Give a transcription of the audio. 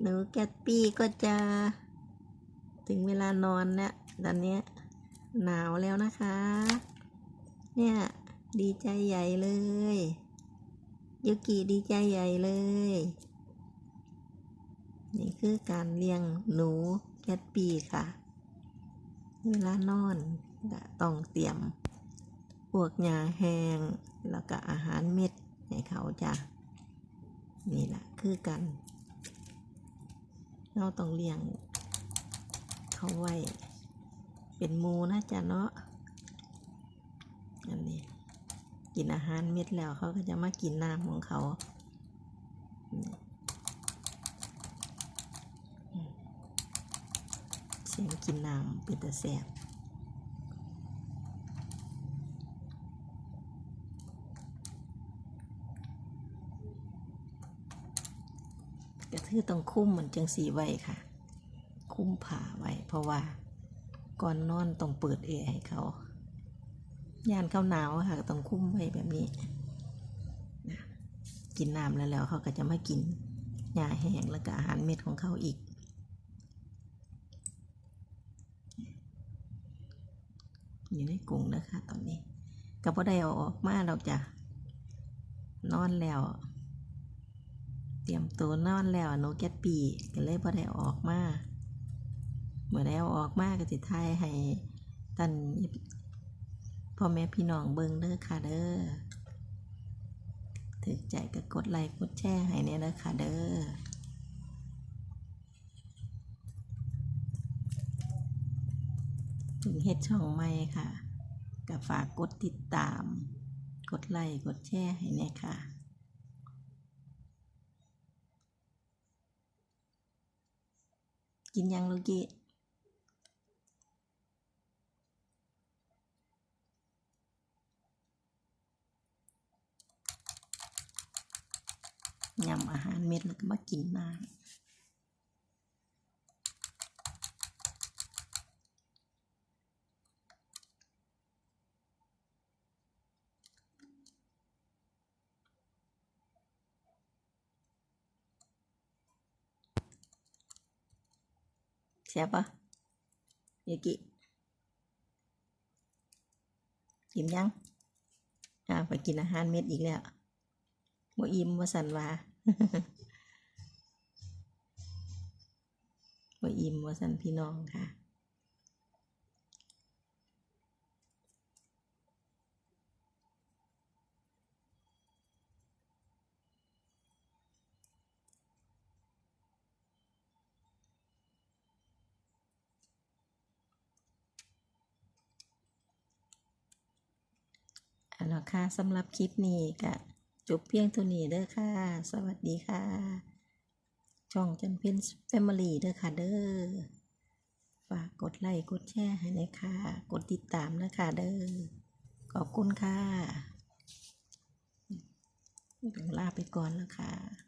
หนูแกตปี้ก็จะถึงเวลานอนแล้วตอนเนี้ยหนาวแล้วนะคะ เนี่ยดีใจใหญ่เลยยุกิดีใจใหญ่เลย นี่คือการเลี้ยงหนูแกตปี้ค่ะ เวลานอนก็ต้องเตรียม พวกยาแห้งแล้วก็อาหารเม็ดให้เขาจ้ะนี่แหละคือกัน เราต้องเลี้ยงเขาไว้ เป็นมูนะจ๊ะเนาะอันนี้กินอาหารเม็ดแล้วเขาก็จะมากินน้ำของเขาเสียงกินน้ำเป็นตะแสบ ก็คือต้องคุ้มเหมือนจังสีไว้ค่ะ คุ้มผ่าไว้ เพราะว่าก่อนนอนต้องเปิดแอร์ให้เขาย่านเขาหนาวค่ะต้องคุ้มไว้แบบนี้นะกินน้ำแล้วแล้วเขาก็จะมากินหญ้าแห้งแล้วก็อาหารเม็ดของเขาอีก อยู่ในกรงนะคะ ตอนนี้ก็พอได้เอาออกมาเราจะนอนแล้ว เตรียมตัวนอนแล้วหนูแกตปีก็เลยพอได้ออกมาเมื่อได้อออกมาก็สิทายให้ตันพ่อแม่พี่น้องเบิ่งเด้อค่ะเด้อถึกใจก็กดไลค์กดแชร์ให้เนี่ยเด้อค่ะเด้อถึงเฮ็ดช่องใหม่ค่ะก็ฝากกดติดตาม กดไลค์กดแชร์ให้เนี่ยค่ะ กินยังลูกกี้ยำอาหารเม็ดแล้วก็มากินน้ำเสียปะยูกิอิ่มยัง อ่าไปกินอาหารเม็ดอีกแล้วบ่อิ่มว่าสันวาบ่อิ่มว่าสันพี่น้องค่ะ อันนั้นค่ะสำหรับคลิปนี้ก็จบเพียงเท่านี้เด้อค่ะ สวัสดีค่ะ ช่องจันเพนแฟมิลี่เด้อค่ะเด้อ ฝากกดไลค์กดแชร์ให้เลยค่ะ กดติดตามนะคะเด้อ ขอบคุณค่ะต้องลาไปก่อนแล้วค่ะ